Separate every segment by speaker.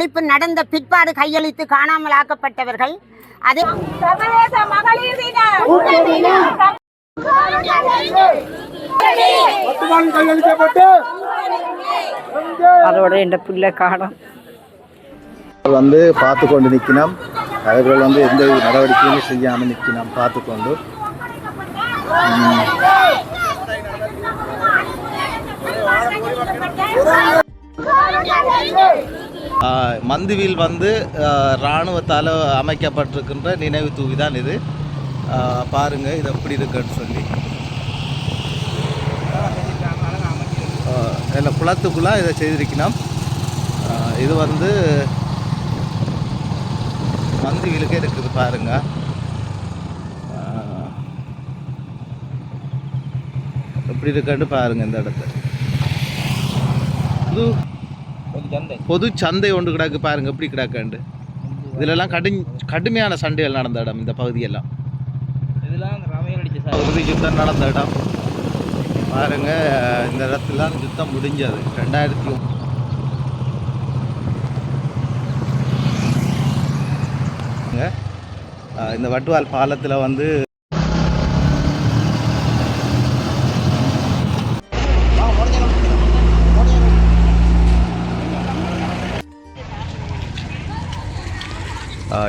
Speaker 1: அழைப்பு நடந்த பிற்பாடு கையளித்து காணாமல் ஆக்கப்பட்டவர்கள் அதே
Speaker 2: சர்வதேச மகளிர் தினம்.
Speaker 3: பத்துமான் கையளிக்கப்பட்டு.
Speaker 4: அதோட இந்த பிள்ளை காணும்.
Speaker 5: வந்து பார்த்து கொண்டு நிற்கணும் அவர்கள் வந்து எந்த நடவடிக்கையும் செய்யாமல் நிற்கணும் பார்த்து கொண்டு. ஆஹ் மந்துவில் வந்து இராணுவத்தால் அமைக்கப்பட்டிருக்கின்ற நினைவு தூவி தான் இது. பாருங்கள் பாருங்க இது எப்படி இருக்குன்னு சொல்லி. ஆஹ் இல்லை குளத்துக்குள்ளே இதை செய்திருக்கணும். இது வந்து மந்துவிலுக்கே இருக்குது பாருங்க. எப்படி இருக்கான்னு பாருங்கள் இந்த இடத்த இது பொது சந்தை ஒன்று கிடக்கு பாருங்க எப்படி கிடக்குண்டு? இதுலலாம் கடும் கடுமையான சண்டைகள் நடந்த இடம் இந்த பகுதியெல்லாம். இறுதி யுத்தம் நடந்த இடம். பாருங்க இந்த இடத்துல யுத்தம் முடிஞ்சது ரெண்டாயிரத்தி இந்த வட்டுவால் பாலத்தில் வந்து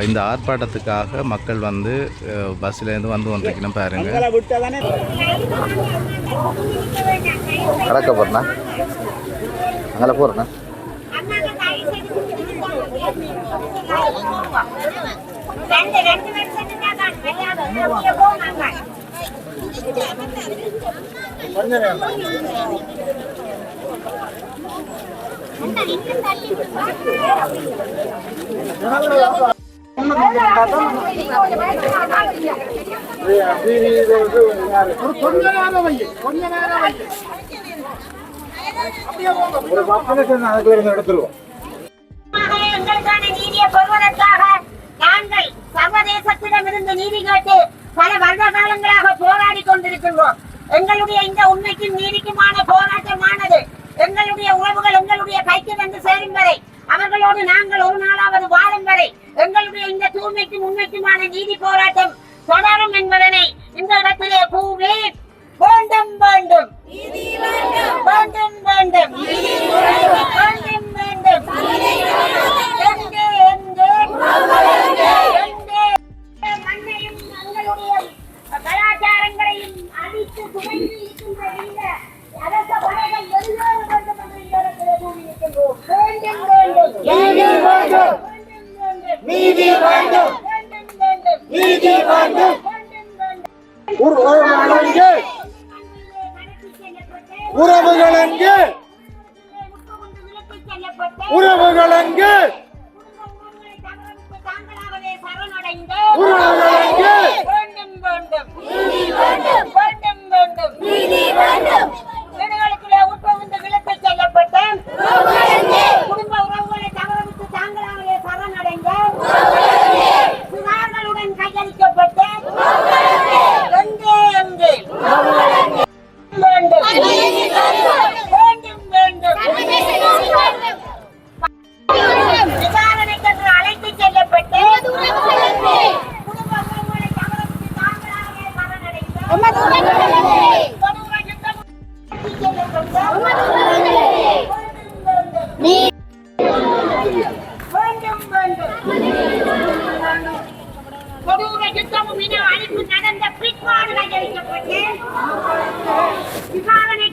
Speaker 5: இந்த ஆர்ப்பாட்டத்துக்காக மக்கள் வந்து அஹ் பஸ்லேருந்து வந்து வந்துருக்கணும் பாருங்க. கடக்க போறேண்ணா. அங்கே போறேண்ணா.
Speaker 2: ரெண்டு
Speaker 3: கொஞ்ச நேரம் கொஞ்ச நேரம் ஒரு பத்து லட்சம் அதுக்குள்ள எடுத்துருவோம்
Speaker 2: எங்களுக்கான நீதியை பெறுவதற்காக நாங்கள் சர்வதேசத்திடமிருந்து நீதி கேட்டு பல வருட காலங்களாக போராடி கொண்டிருக்கின்றோம் எங்களுடைய இந்த உண்மைக்கும் நீதிக்குமான போராட்டமானது எங்களுடைய உறவுகள் எங்களுடைய கைக்கு வந்து சேரும் வரை அவர்களோடு நாங்கள் ஒரு நாளாவது வாழும் வரை எங்களுடைய இந்த தூய்மைக்கும் உண்மைக்குமான நீதி போராட்டம் தொடரும் என்பதனை இந்த இடத்திலே கூறி வேண்டும் வேண்டும். வேண்டும். வேண்டும். வேண்டும் வேண்டும். எங்கே எங்கே?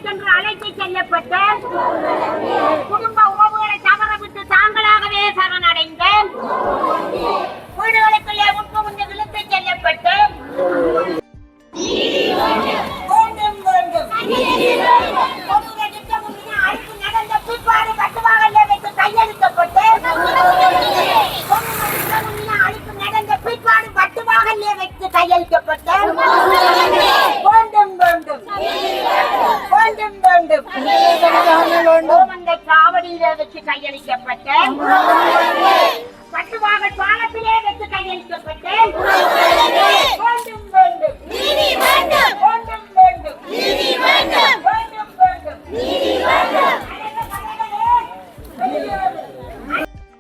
Speaker 2: என்று அழைத்து செல்லப்பட்ட குடும்ப உறவுகளை தவறவிட்டு தாங்களாகவே சரணடைந்த வைத்து கையளிக்கப்பட்ட பட்டுவாக பாலத்திலே வைத்து கையளிக்கப்பட்ட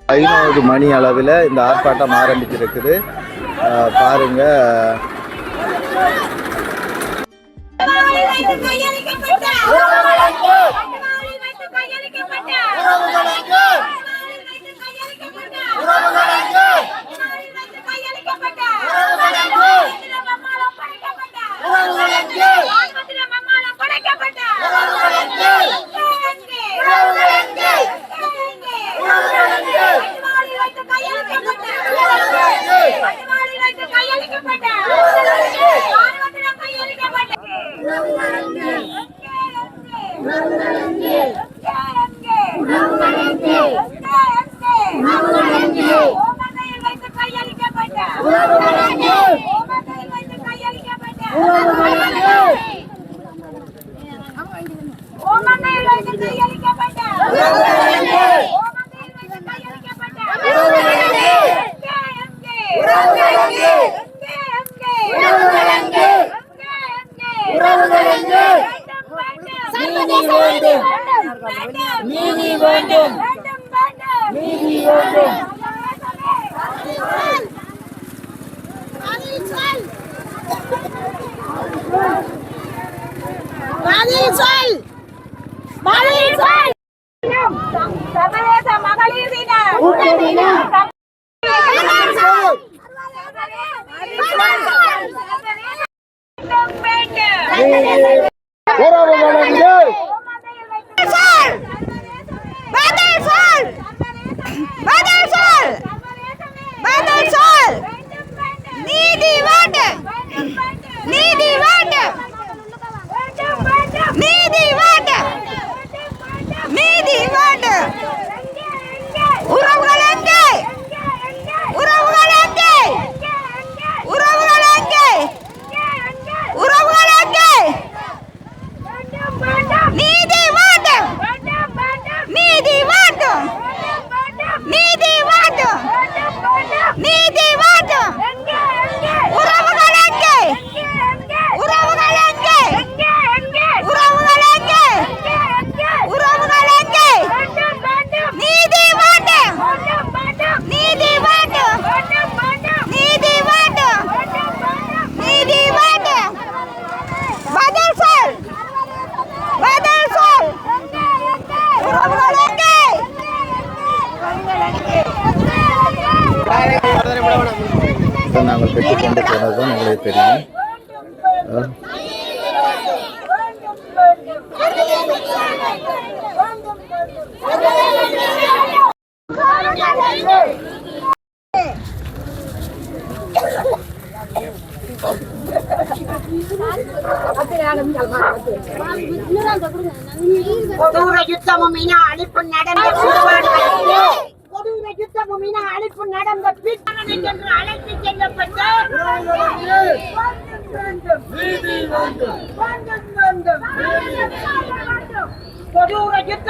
Speaker 2: வேண்டும்
Speaker 5: மணி அளவில் இந்த ஆர்ப்பாட்டம் ஆரம்பிச்சிருக்குது.
Speaker 2: பாருங்கள் நீதி வேண்டும் பதில் சொல் பதில் சொல் சர்வதேச மகளிர் தினம்
Speaker 3: உறவுகளங்கே
Speaker 5: போனது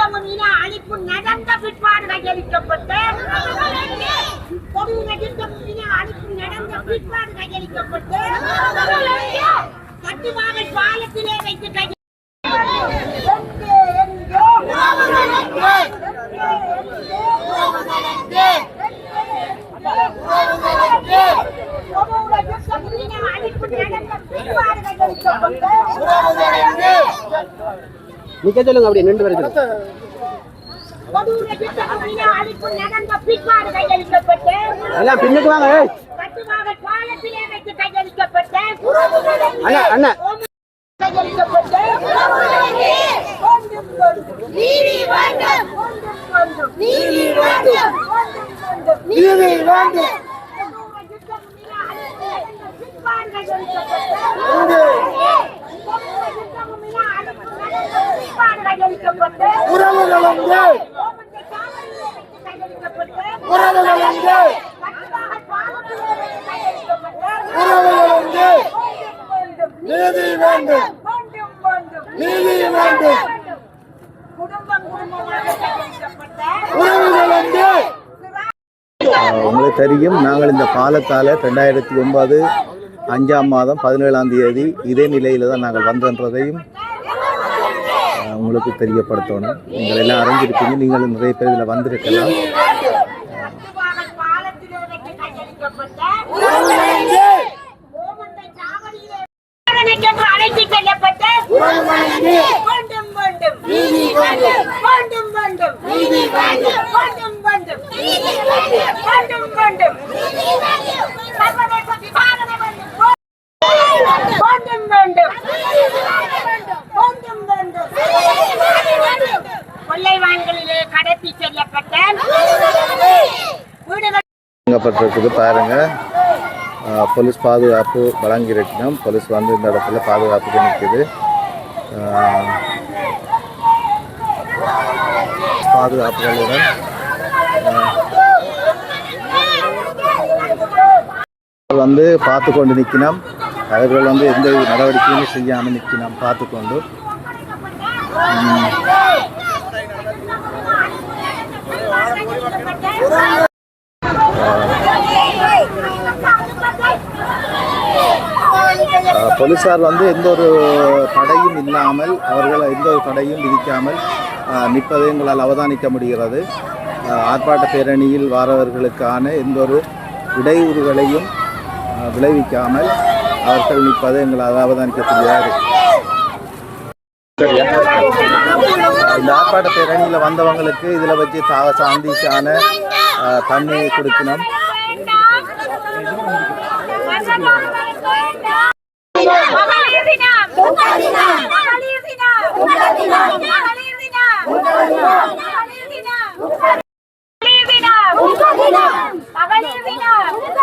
Speaker 1: கொடூர இன அழிப்பு நடந்த பிற்பாடு கையளிக்கப்பட்ட கொடூர யுத்தமும் இன அழிப்பு நடந்த பிற்பாடு கையளிக்கப்பட்ட கட்டுமான பாலத்திலே வைத்து
Speaker 4: நிக்க சொல்லுங்க அப்படி நின்று வருது எல்லாம் பின்னுக்கு வாங்க அண்ணா அண்ணா.
Speaker 2: நீதி வேண்டும் நீதி வேண்டும்
Speaker 3: நீதி வேண்டும். உறவுகளங்கே உறவுகளங்கே உறவுகளங்கே நீதி வேண்டும். நீதி வேண்டும்.
Speaker 5: உங்களுக்கு தெரியும் நாங்கள் இந்த பாலத்தால் ரெண்டாயிரத்தி ஒன்பது அஞ்சாம் மாதம் பதினேழாம் தேதி இதே நிலையில் தான் நாங்கள் வந்தன்றதையும் உங்களுக்கு தெரியப்படுத்தணும். நீங்கள் எல்லாம் அறிஞ்சிருப்பீங்க. நீங்களும் நிறைய பேர் இதில் வந்திருக்கலாம்
Speaker 1: கட்டுமான
Speaker 2: வேண்டும் வேண்டும் சர்வதேச விசாரணை வேண்டும் வேண்டும் வேண்டும் வேண்டும் வேண்டும் கொள்ளைவான்களிலே கடத்தி செல்லப்பட்ட வீடுகள்
Speaker 5: வழங்கப்பட்டிருக்குது பாருங்க. போலீஸ் பாதுகாப்பு வழங்கியிருக்கணும் போலீஸ் வந்து இந்த இடத்துல பாதுகாப்புக்கு நிற்குது பாதுகாப்புகளுடன் வந்து பார்த்து கொண்டு நிற்கணும். அவர்கள் வந்து எந்த நடவடிக்கையும் செய்யாமல் நிற்கணும். பார்த்து கொண்டு போலீஸார் போலீசார் வந்து எந்த ஒரு தடையும் இல்லாமல் அவர்கள் எந்த ஒரு தடையும் விதிக்காமல் நிற்பதை எங்களால் அவதானிக்க முடிகிறது. ஆர்ப்பாட்ட பேரணியில் வாரவர்களுக்கான எந்த ஒரு இடையூறுகளையும் விளைவிக்காமல் அவர்கள் நிற்பதை எங்களால் அவதானிக்கக்கூடியதாக இருக்கு இந்த ஆர்ப்பாட்ட பேரணியில் வந்தவங்களுக்கு இதில் வச்சு தாக சாந்திக்கான அஹ், தண்ணி கொடுக்கணும்.
Speaker 2: மகளிர் தினம்.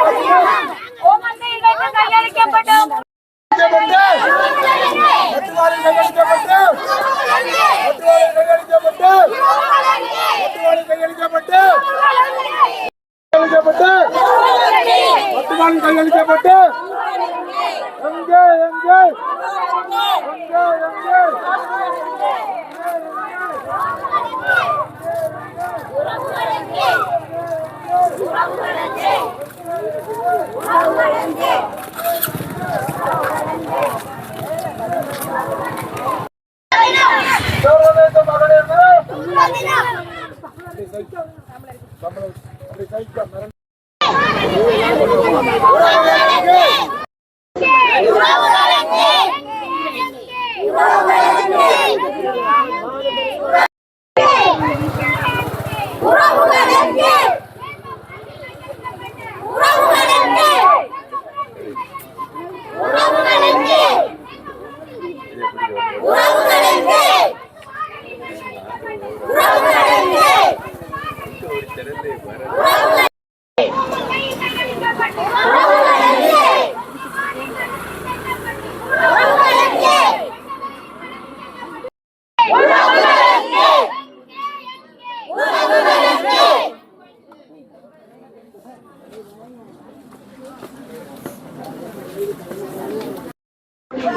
Speaker 3: நம்மளை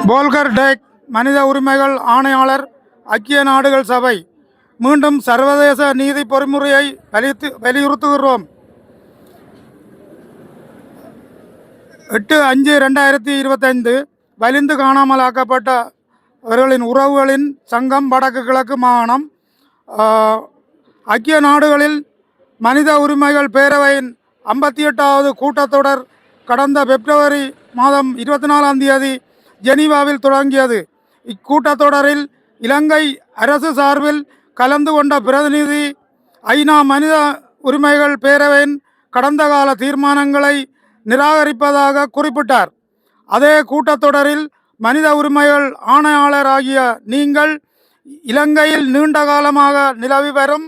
Speaker 6: போல்கர் டேக் மனித உரிமைகள் ஆணையாளர் ஐக்கிய நாடுகள் சபை. மீண்டும் சர்வதேச நீதி பொறிமுறையை வலித்து வலியுறுத்துகிறோம் எட்டு அஞ்சு ரெண்டாயிரத்தி இருபத்தைந்து வலிந்து காணாமலாக்கப்பட்டவர்களின் உறவுகளின் சங்கம் வடக்கு கிழக்கு மாகாணம் ஐக்கிய நாடுகளில் மனித உரிமைகள் பேரவையின் ஐம்பத்தி எட்டாவது கூட்டத்தொடர் கடந்த பிப்ரவரி மாதம் இருபத்தி நாலாம் தேதி ஜெனீவாவில் தொடங்கியது. இக்கூட்டத்தொடரில் இலங்கை அரசு சார்பில் கலந்து கொண்ட பிரதிநிதி ஐநா மனித உரிமைகள் பேரவையின் கடந்த கால தீர்மானங்களை நிராகரிப்பதாக குறிப்பிட்டார். அதே கூட்டத்தொடரில் மனித உரிமைகள் ஆணையாளராகிய நீங்கள் இலங்கையில் நீண்ட காலமாக நிலவி வரும்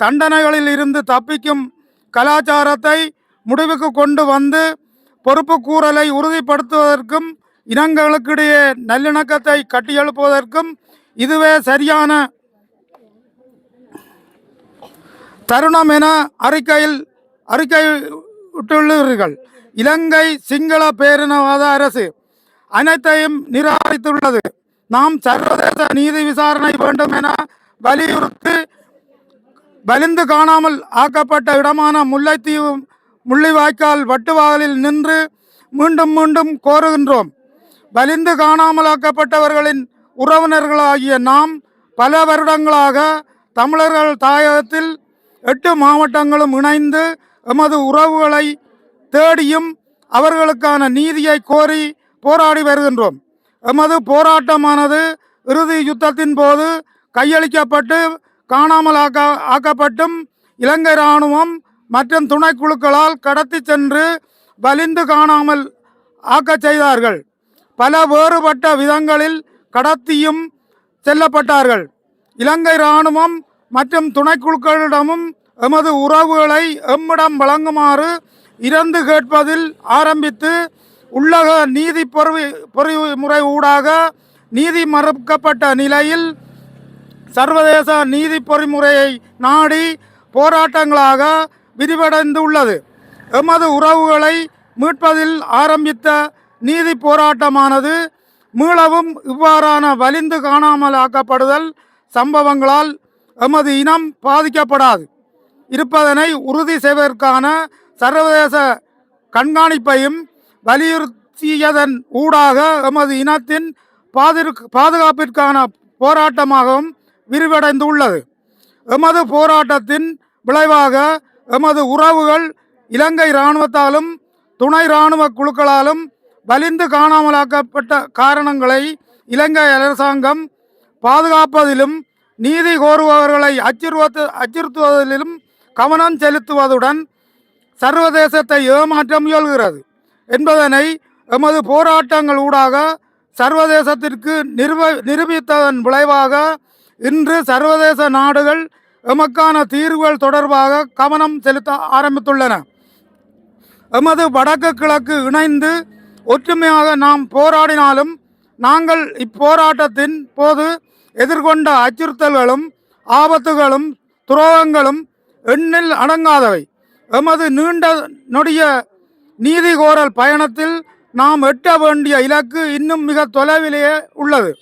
Speaker 6: தண்டனைகளில் இருந்து தப்பிக்கும் கலாச்சாரத்தை முடிவுக்கு கொண்டு வந்து பொறுப்புக்கூறலை உறுதிப்படுத்துவதற்கும் இனங்களுக்கிடையே நல்லிணக்கத்தை கட்டியெழுப்புவதற்கும் இதுவே சரியான தருணம் என அறிக்கையில் அறிக்கை விட்டுள்ளீர்கள் இலங்கை சிங்கள பேரினவாத அரசு அனைத்தையும் நிராகரித்துள்ளது. நாம் சர்வதேச நீதி விசாரணை வேண்டும் என வலியுறுத்தி வலிந்து காணாமல் ஆக்கப்பட்ட இடமான முல்லைத்தீவு முள்ளிவாய்க்கால் வட்டுவாகலில் நின்று மீண்டும் மீண்டும் கோருகின்றோம். வலிந்து காணாமலாக்கப்பட்டவர்களின் உறவினர்களாகிய நாம் பல வருடங்களாக தமிழர்கள் தாயகத்தில் எட்டு மாவட்டங்களும் இணைந்து எமது உறவுகளை தேடியும் அவர்களுக்கான நீதியை கோரி போராடி வருகின்றோம். எமது போராட்டமானது இறுதி யுத்தத்தின் போது கையளிக்கப்பட்டு காணாமல் ஆக்க ஆக்கப்பட்டும் இலங்கை இராணுவம் மற்றும் துணைக்குழுக்களால் கடத்தி சென்று வலிந்து காணாமல் ஆக்கச் செய்தார்கள். பல வேறுபட்ட விதங்களில் கடத்தியும் செல்லப்பட்டார்கள். இலங்கை இராணுவம் மற்றும் துணைக்குழுக்களிடமும் எமது உறவுகளை எம்மிடம் வழங்குமாறு இறந்து கேட்பதில் ஆரம்பித்து உள்ளக நீதி பொறி பொறிமுறை ஊடாக நீதி மறுக்கப்பட்ட நிலையில் சர்வதேச நீதி பொறிமுறையை நாடி போராட்டங்களாக விரிவடைந்துள்ளது. எமது உறவுகளை மீட்பதில் ஆரம்பித்த நீதி போராட்டமானது மீளவும் இவ்வாறான வலிந்து காணாமல் ஆக்கப்படுதல் சம்பவங்களால் எமது இனம் பாதிக்கப்படாது. இருப்பதனை உறுதி செய்வதற்கான சர்வதேச கண்காணிப்பையும் வலியுறுத்தியதன் ஊடாக எமது இனத்தின் பாதுகாப்பிற்கான போராட்டமாகவும் விரிவடைந்துள்ளது. எமது போராட்டத்தின் விளைவாக எமது உறவுகள் இலங்கை இராணுவத்தாலும் துணை இராணுவ குழுக்களாலும் வலிந்து காணாமலாக்கப்பட்ட காரணங்களை இலங்கை அரசாங்கம் பாதுகாப்பதிலும் நீதி கோருபவர்களை அச்சுறுத்த அச்சுறுத்துவதிலும் கவனம் செலுத்துவதுடன் சர்வதேசத்தை ஏமாற்ற முயல்கிறது என்பதனை எமது போராட்டங்கள் ஊடாக சர்வதேசத்திற்கு நிரூப நிரூபித்ததன் விளைவாக இன்று சர்வதேச நாடுகள் எமக்கான தீர்வுகள் தொடர்பாக கவனம் செலுத்த ஆரம்பித்துள்ளன. எமது வடக்கு கிழக்கு இணைந்து ஒற்றுமையாக நாம் போராடினாலும் நாங்கள் இப்போராட்டத்தின் போது எதிர்கொண்ட அச்சுறுத்தல்களும் ஆபத்துகளும் துரோகங்களும் எண்ணில் அடங்காதவை. எமது நீண்ட நொடிய நீதி கோரல் பயணத்தில் நாம் எட்ட வேண்டிய இலக்கு இன்னும் மிக தொலைவிலேயே உள்ளது.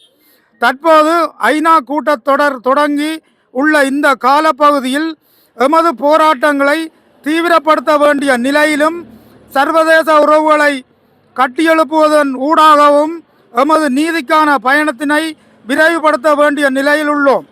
Speaker 6: தற்போது ஐநா கூட்டத்தொடர் தொடங்கி உள்ள இந்த காலப்பகுதியில் எமது போராட்டங்களை தீவிரப்படுத்த வேண்டிய நிலையிலும் சர்வதேச உறவுகளை கட்டியெழுப்புவதன் ஊடாகவும் எமது நீதிக்கான பயணத்தினை விரைவுபடுத்த வேண்டிய நிலையில் உள்ளோம்.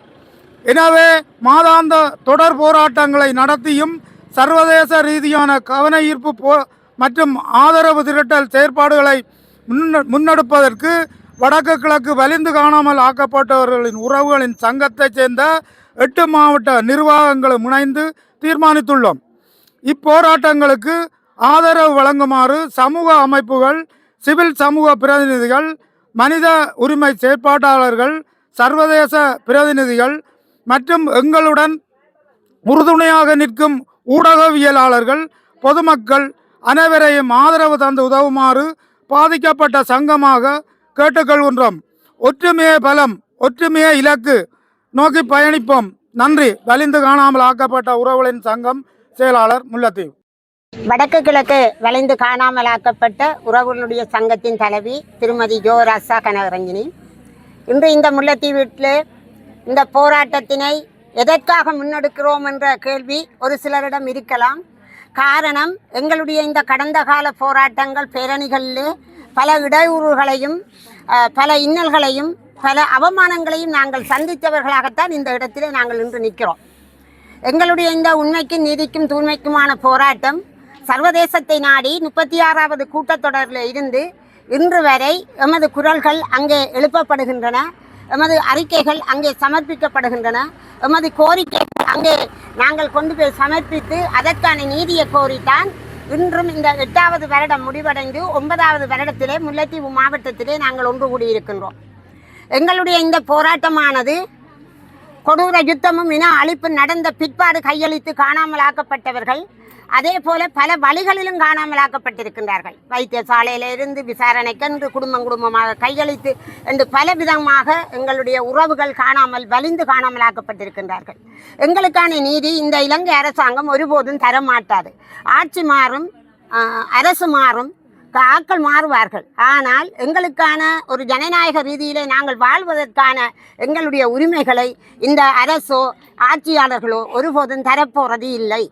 Speaker 6: எனவே மாதாந்த தொடர் போராட்டங்களை நடத்தியும் சர்வதேச ரீதியான கவன ஈர்ப்பு போ மற்றும் ஆதரவு திரட்டல் செயற்பாடுகளை முன்ன- முன்னெடுப்பதற்கு வடக்கு கிழக்கு வலிந்து காணாமல் ஆக்கப்பட்டவர்களின் உறவுகளின் சங்கத்தைச் சேர்ந்த எட்டு மாவட்ட நிர்வாகங்களும் இணைந்து தீர்மானித்துள்ளோம். இப்போராட்டங்களுக்கு ஆதரவு வழங்குமாறு சமூக அமைப்புகள் சிவில் சமூக பிரதிநிதிகள் மனித உரிமை செயற்பாட்டாளர்கள் சர்வதேச பிரதிநிதிகள் மற்றும் எங்களுடன் உறுதுணையாக நிற்கும் ஊடகவியலாளர்கள் பொதுமக்கள் அனைவரையும் ஆதரவு தந்து உதவுமாறு பாதிக்கப்பட்ட சங்கமாக கேட்டுக்கொள்கின்றோம். ஒற்றுமையே பலம் ஒற்றுமையே இலக்கு. நோக்கி பயணிப்போம். நன்றி. வலிந்து காணாமல் ஆக்கப்பட்ட உறவுகளின் சங்கம் செயலாளர் முல்லத்தீவு.
Speaker 2: வடக்கு கிழக்கு வளைந்து காணாமலாக்கப்பட்ட உறவுகளுடைய சங்கத்தின் தலைவி திருமதி ஜோ ராசா கனகரஞ்சினி. இன்று இந்த முல்லைத்தீவு இந்த போராட்டத்தினை எதற்காக முன்னெடுக்கிறோம் என்ற கேள்வி ஒரு சிலரிடம் இருக்கலாம். காரணம் எங்களுடைய இந்த கடந்த கால போராட்டங்கள் பேரணிகளிலே பல இடையூறுகளையும் பல இன்னல்களையும் பல அவமானங்களையும் நாங்கள் சந்தித்தவர்களாகத்தான் இந்த இடத்திலே நாங்கள் இன்று நிற்கிறோம். எங்களுடைய இந்த உண்மைக்கும் நீதிக்கும் தூய்மைக்குமான போராட்டம் சர்வதேசத்தை நாடி முப்பத்தி ஆறாவது கூட்டத்தொடரில் இருந்து இன்று வரை எமது குரல்கள் அங்கே எழுப்பப்படுகின்றன. எமது அறிக்கைகள் அங்கே சமர்ப்பிக்கப்படுகின்றன. எமது கோரிக்கைகள் அங்கே நாங்கள் கொண்டு போய் சமர்ப்பித்து அதற்கான நீதியை கோரித்தான் இன்றும் இந்த எட்டாவது வருடம் முடிவடைந்து ஒன்பதாவது வருடத்திலே முல்லைத்தீவு மாவட்டத்திலே நாங்கள் ஒன்று கூடியிருக்கின்றோம். எங்களுடைய இந்த போராட்டமானது கொடூர யுத்தமும் இன அழிப்பு நடந்த பிற்பாடு கையளித்து காணாமலாக்கப்பட்டவர்கள் அதே போல பல வழிகளிலும் காணாமலாக்கப்பட்டிருக்கின்றார்கள். வைத்தியசாலையில இருந்து விசாரணைக்கென்று குடும்பம் குடும்பமாக கையளித்து என்று பல விதமாக எங்களுடைய உறவுகள் காணாமல் வலிந்து காணாமலாக்கப்பட்டிருக்கின்றார்கள். எங்களுக்கான நீதி இந்த இலங்கை அரசாங்கம் ஒருபோதும் தர மாட்டாது. ஆட்சி மாறும் அரசு மாறும் ஆட்கள் மாறுவார்கள். ஆனால் எங்களுக்கான ஒரு ஜனநாயக ரீதியிலே நாங்கள் வாழ்வதற்கான எங்களுடைய உரிமைகளை இந்த அரசோ ஆட்சியாளர்களோ ஒருபோதும் தரப்போறது இல்லை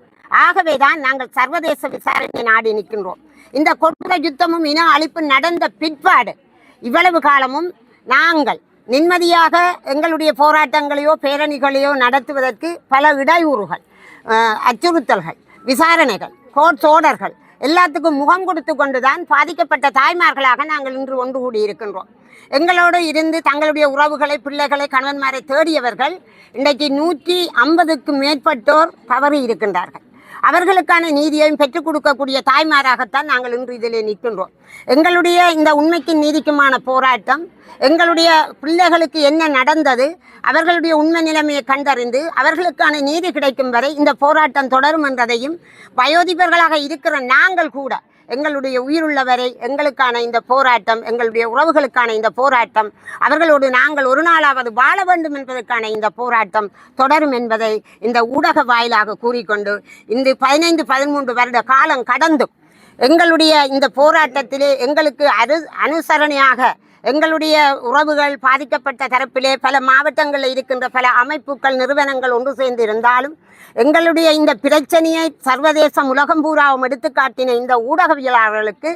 Speaker 2: ஆகவேதான் நாங்கள் சர்வதேச விசாரணை நாடி நிற்கின்றோம். இந்த கொடூர யுத்தமும் இன அழிப்பு நடந்த பிற்பாடு இவ்வளவு காலமும் நாங்கள் நிம்மதியாக எங்களுடைய போராட்டங்களையோ பேரணிகளையோ நடத்துவதற்கு பல இடையூறுகள் அச்சுறுத்தல்கள் விசாரணைகள் கோர்ட் ஓடர்கள் எல்லாத்துக்கும் முகம் கொடுத்து கொண்டுதான் பாதிக்கப்பட்ட தாய்மார்களாக நாங்கள் இன்று ஒன்று கூடி இருக்கின்றோம். எங்களோடு இருந்து தங்களுடைய உறவுகளை பிள்ளைகளை கணவன்மாரை தேடியவர்கள் இன்றைக்கு நூற்றி ஐம்பதுக்கும் மேற்பட்டோர் தவறி இருக்கின்றார்கள். அவர்களுக்கான நீதியையும் பெற்றுக் கொடுக்கக்கூடிய தாய்மாராகத்தான் நாங்கள் இன்று இதிலே நிற்கின்றோம். எங்களுடைய இந்த உண்மைக்கும் நீதிக்குமான போராட்டம் எங்களுடைய பிள்ளைகளுக்கு என்ன நடந்தது அவர்களுடைய உண்மை நிலைமையை கண்டறிந்து அவர்களுக்கான நீதி கிடைக்கும் வரை இந்த போராட்டம் தொடரும் என்றதையும் வயோதிபர்களாக இருக்கிற நாங்கள் கூட எங்களுடைய உயிருள்ளவரை எங்களுக்கான இந்த போராட்டம் எங்களுடைய உறவுகளுக்கான இந்த போராட்டம் அவர்களோடு நாங்கள் ஒரு நாளாவது வாழ வேண்டும் என்பதற்கான இந்த போராட்டம் தொடரும் என்பதை இந்த ஊடக வாயிலாக கூறிக்கொண்டு இந்த பதினைந்து பதிமூன்று வருட காலம் கடந்தும் எங்களுடைய இந்த போராட்டத்திலே எங்களுக்கு அரு அனுசரணையாக எங்களுடைய உறவுகள் பாதிக்கப்பட்ட தரப்பிலே பல மாவட்டங்களில் இருக்கின்ற பல அமைப்புகள் நிறுவனங்கள் ஒன்று சேர்ந்து இருந்தாலும் எங்களுடைய இந்த பிரச்சனையை சர்வதேசம் உலகம் பூராவும் எடுத்துக்காட்டின இந்த ஊடகவியலாளர்களுக்கு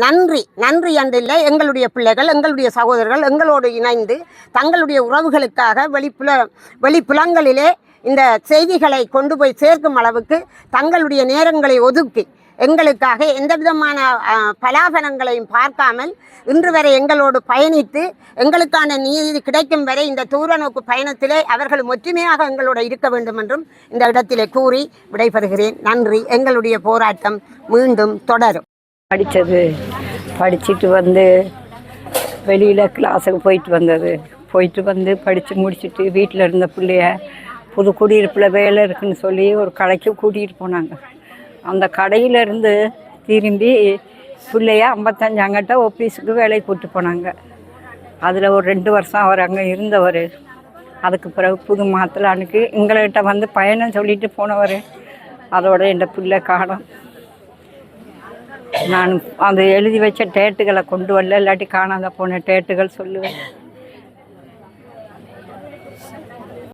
Speaker 2: நன்றி. நன்றி என்றில்லை எங்களுடைய பிள்ளைகள் எங்களுடைய சகோதரர்கள் எங்களோடு இணைந்து தங்களுடைய உறவுகளுக்காக வெளிப்புல வெளிப்புலங்களிலே இந்த செய்திகளை கொண்டு போய் சேர்க்கும் அளவுக்கு தங்களுடைய நேரங்களை ஒதுக்கி எங்களுக்காக எந்த விதமான பலாபலங்களையும் பார்க்காமல் இன்று வரை எங்களோடு பயணித்து எங்களுக்கான நீதி கிடைக்கும் வரை இந்த தூர நோக்கு பயணத்திலே அவர்கள் ஒற்றுமையாக எங்களோடு இருக்க வேண்டும் என்றும் இந்த இடத்திலே கூறி விடைபெறுகிறேன். நன்றி. எங்களுடைய போராட்டம் மீண்டும் தொடரும்.
Speaker 7: படித்தது. படிச்சுட்டு வந்து வெளியில் கிளாஸுக்கு போயிட்டு வந்தது. போயிட்டு வந்து படித்து முடிச்சுட்டு வீட்டில் இருந்த பிள்ளைய புது குடியிருப்பில் வேலை இருக்குன்னு சொல்லி ஒரு கடைக்கு கூட்டிகிட்டு போனாங்க. அந்த கடையிலேருந்து திரும்பி பிள்ளைய ஐம்பத்தஞ்சாங்கிட்ட ஆஃபீஸுக்கு வேலைக்கு கூப்பிட்டு போனாங்க. அதில் ஒரு ரெண்டு வருஷம் அவர் அங்கே இருந்தவர். அதுக்கு பிறகு புது மாத்தலானுக்கு எங்கள்கிட்ட வந்து பயணம் சொல்லிட்டு போனவர். அதோட என் பிள்ளை காணும். நான் அந்த எழுதி வச்ச டேட்டுகளை கொண்டு வரல இல்லாட்டி காணாத போன டேட்டுகள் சொல்லுவேன்.